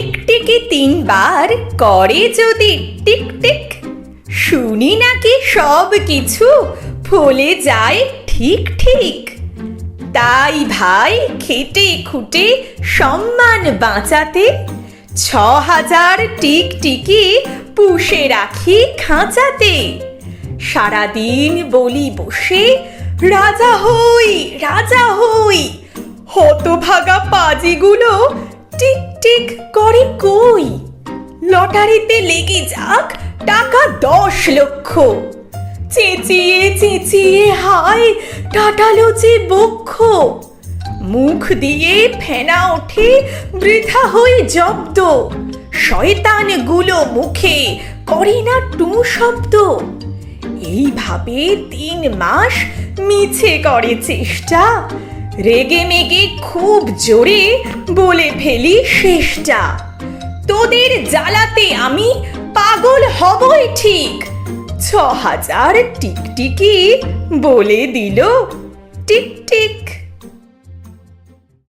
টিকটিকি তিনবার করে যদি। টিক টিক। শুনি নাকি সব কিছু ফলে যায় ঠিক ঠিক। তাই ভাই খেটে খুটে সম্মান বাঁচাতে ছ হাজার টিকটিকি পুষে রাখি খাঁচাতে। সারাদিন বলি বসে, রাজা হই রাজা হই। হতভাগা পাজিগুলো করে কই? লটারিতে লেগে যাক টাকা দশ লক্ষ। চেঁচিয়ে চেঁচিয়ে টাটালো যে বক্ষ। মুখ দিয়ে ফেনা ওঠে বৃথা হয়ে জব্দ। শয়তানগুলো মুখে করে না টু শব্দ। এইভাবে তিন মাস মিছে করে চেষ্টা। রেগে মেগে খুব জোরে বলে ফেলি শেষটা। তোদের জ্বালাতে আমি পাগল হবই ঠিক। ছ হাজার টিকটিকি বলে দিল টিকটিক। টিক